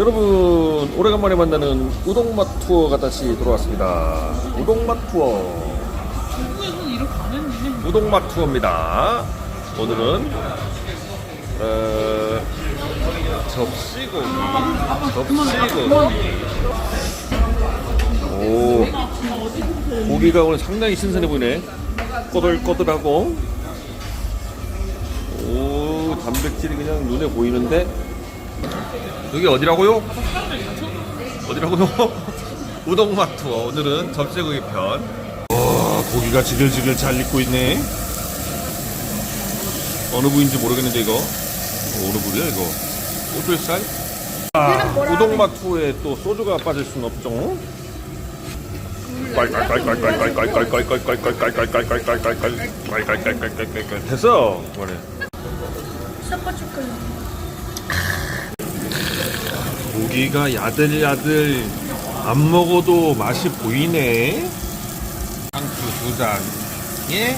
여러분 오래간만에 만나는 우동맛 투어가 다시 돌아왔습니다. 우동맛 투어. 중국에서는 이렇게 안 했네. 우동맛 투어입니다. 오늘은 어, 접시고기, 접시고기. 오, 고기가 오늘 상당히 신선해 보이네. 꼬들꼬들하고. 오, 단백질이 그냥 눈에 보이는데. 여기 어디라고요? 어디라고요? 우동맛 투어. 오늘은 접시고기 편. 와, 고기가 지글지글 잘 익고 있네. 어느 부위인지 모르겠는데 이거. 이거 어느 부위야 이거? 오돌살? 아, 우동맛 투어에 또 소주가 빠질 순 없죠. 됐어. 그만해. 고기가 야들야들 안 먹어도 맛이 보이네. 상추 두 장에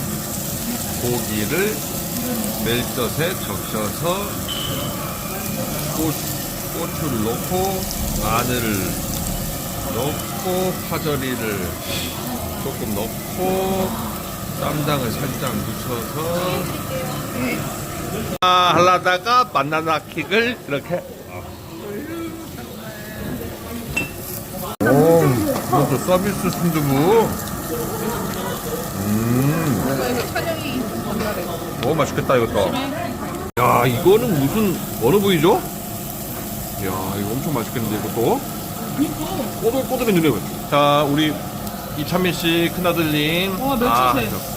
고기를 멜젓에 적셔서 꽃, 고추를 넣고 마늘을 넣고 파절이를 조금 넣고 쌈장을 살짝 묻혀서 아, 하려다가 바나나 킥을 이렇게 오, 이것도 서비스 순두부. 오 맛있겠다 이것도. 야 이거는 무슨 어느 부위죠? 야 이거 엄청 맛있겠는데 이것도. 꼬들꼬들해 눈에. 보여 자 우리 이찬민 씨 큰아들님. 와, 멸치새. 저-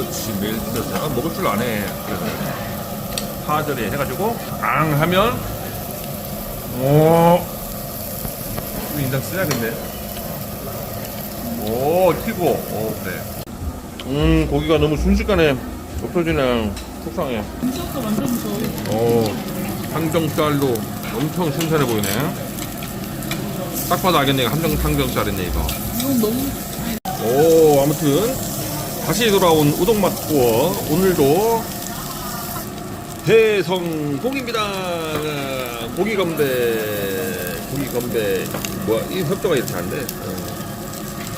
그렇지 멜치새. 아, 먹을 줄 아네. 그래서 파절이 해가지고 앙 하면 오. 이거 인상 쓰야겠네 오 튀고. 오 그래 음 고기가 너무 순식간에 없어지네 속상해. 진짜 완전 무서워. 오 항정살도 엄청 신선해 보이네. 딱 봐도 알겠네 이거 함정 항정살이네 이거. 이건 너무 오 아무튼 다시 돌아온 우동맛 투어 오늘도 해성고기입니다. 고기 건배 고기 건배. 뭐야 이 협조가 이렇게 안돼